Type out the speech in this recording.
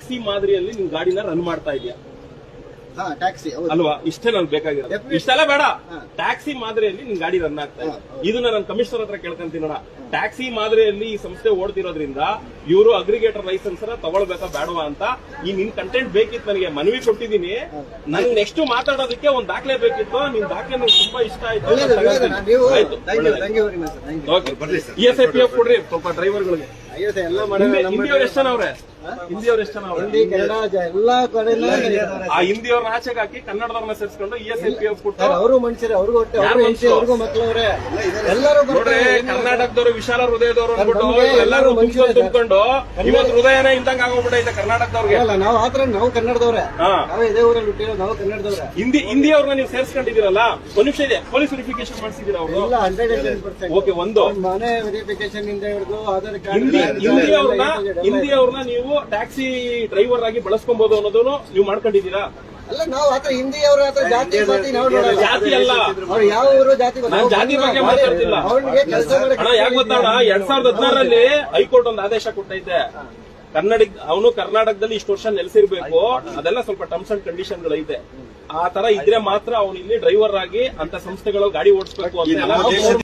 Taxi ಮಾದರಿಯಲ್ಲಿ ನಿನ್ ಗಾಡಿನ ರನ್ ಮಾಡ್ತಾ ಇದೆಯಾ? ಹಾ ಟ್ಯಾಕ್ಸಿ ಅಲ್ವಾ? ಇಷ್ಟೇ ನನ್ ಬೇಕಾಗಿರೋದು. ಇಷ್ಟೆಲ್ಲ ಬೇಡ. ಟ್ಯಾಕ್ಸಿ ಮಾದರಿಯಲ್ಲಿ ನಿನ್ ಗಾಡಿ ರನ್ ಆಗ್ತಾ ಇದೆ. ಇದನ್ನ ನಾನು ಕಮಿಷನರ್ ಹತ್ರ ಕೇಳ್ಕೊಂತೀನಿ ನೋಡ. ಟ್ಯಾಕ್ಸಿ ಮಾದರಿಯಲ್ಲಿ ಈ ಸಂಸ್ಥೆ ಓಡ್ತಿರೋದ್ರಿಂದ ಇವರು ಅಗ್ರಿಗೇಟರ್ ಲೈಸೆನ್ಸ್ ತಗೊಳ್ಬೇಕಾ ಬೇಡವಾ ಅಂತ ಈ ನಿನ್ ಕಂಟೆಂಟ್ ಬೇಕಿತ್ತು ನನಗೆ. ಮನವಿ ಕೊಟ್ಟಿದ್ದೀನಿ. ನನ್ ನೆಕ್ಸ್ಟ್ ಮಾತಾಡೋದಕ್ಕೆ ಒಂದ್ ದಾಖಲೆ ಬೇಕಿತ್ತು. ನಿನ್ ದಾಖಲೆ ನಂಗೆ ತುಂಬಾ ಇಷ್ಟ ಆಯ್ತು. ನೀವು ಎಸ್ ಐ ಪಿ ಎಫ್ ಕೊಡ್ರಿ. ಸ್ವಲ್ಪ ಡ್ರೈವರ್ಗಳಿಗೆ ಹಿಂದಿಯವ್ರು ಎಷ್ಟು ಜನ ಅವ್ರೆ? ಹಿಂದಿಯವ್ರು ಎಷ್ಟು ಜನ ಅವ್ರೆ? ಹಿಂದಿ ಕನ್ನಡ ಜ- ಎಲ್ಲಾ ಕಡೆ ಆ ಹಿಂದಿಯವ್ರನ್ನ ಆಚೆಗೆ ಹಾಕಿ ಕನ್ನಡದವ್ರನ್ನ ಸೇರಿಸ್ಕೊಂಡು E S I P F ಕೊಟ್ಟು ಸರ್ ಅವರು ಮನುಷ್ಯರೇ ಅವ್ರಿಗೂ ಹೊಟ್ಟೆ ಅವ್ರಿಗೂ ಮಕ್ಕಳವ್ರೆ ಎಲ್ಲರೂ ನೋಡ್ರಿ ಕರ್ನಾಟಕದವರು ವಿಶಾಲ ಹೃದಯದವರು ಅಂದ್ಬಿಟ್ಟು ನಮ್ಗೆ ಎಲ್ಲರೂ ತುಂಬಿಕೊಂಡು ಮನುಷ್ಯರೇ ಇವತ್ತು ಹೃದಯನೇ ಇಂದಂಗ ಆಗೋಗ್ಬಿಟ್ಟೈತೆ ಕರ್ನಾಟಕದವ್ರಿಗೆ. ಅಲ್ಲ ನಾವು ಆತರ ನಾವು ಕನ್ನಡದವ್ರೆ. ನಾವು ಇದೇ ಊರಲ್ಲಿ ಹುಟ್ಟಿರೋ ನಾವು ಕನ್ನಡದವ್ರೆ. ಹಿಂದಿ ಹಿಂದಿಯವ್ರನ್ನ ನೀವು ಸೇರಿಸ್ಕೊಂಡಿದ್ದೀರಲ್ಲ ಒಂದು ನಿಮಿಷ ಇದೆ ಪೊಲೀಸ್ ವೆರಿಫಿಕೇಶನ್ ಮಾಡಿಸಿದೀರ ಅವರು? ಓಕೆ ಒಂದು. ಮನೆ ವೆರಿಫಿಕೇಶನ್ ಇಂದ ಹಿಡಿದು ಆಧಾರ್ ಕಾರ್ಡ್ ಹಿಂದಿ ಹಿಂದಿಯವ್ರನ್ನ ಹಿಂದಿಯವ್ರನ್ನ ನೀವು ಟ್ಯಾಕ್ಸಿ ಡ್ರೈವರ್ ಆಗಿ ಬಳಸ್ಕೊಬಹುದು ಅನ್ನೋದನ್ನು ನೀವು ಮಾಡ್ಕೊಂಡಿದ್ದೀರಾ? ಅಲ್ಲ ನಾವು ಆತರ ಹಿಂದಿ ಅವ್ರ ಹತ್ರ ಜಾತಿ ಜಾತಿ ನಾವು ಜಾತಿ ಅಲ್ಲ. ಅವ್ರು ಯಾವ ಊರು ಜಾತಿ? ನಾನ್ ಜಾತಿ ಬಗ್ಗೆ ಮಾತಾಡ್ತಿಲ್ಲ. ಅವ್ರಿಗೆ ಕೆಲಸ ಮಾಡಕ್ಕೆ ಯಾಕೆ ಗೊತ್ತಾಣ ಎರಡ್ ಸಾವಿರದ ಹದಿನಾರರಲ್ಲಿ ಹೈಕೋರ್ಟ್ ಒಂದು ಆದೇಶ ಕೊಟ್ಟೈತೆ. ಕನ್ನಡ ಅವನು ಕರ್ನಾಟಕದಲ್ಲಿ ಇಷ್ಟು ವರ್ಷ ನೆಲೆಸಿರ್ಬೇಕು. ಅದೆಲ್ಲ ಸ್ವಲ್ಪ ಟರ್ಮ್ಸ್ ಅಂಡ್ ಕಂಡೀಷನ್ ಐತೆ. ಆ ತರ ಇದ್ರೆ ಮಾತ್ರ ಅವನಿಲ್ಲಿ ಇಲ್ಲಿ ಡ್ರೈವರ್ ಆಗಿ ಅಂತ ಸಂಸ್ಥೆಗಳು ಗಾಡಿ ಓಡಿಸ್ಬೇಕು ಅಂತ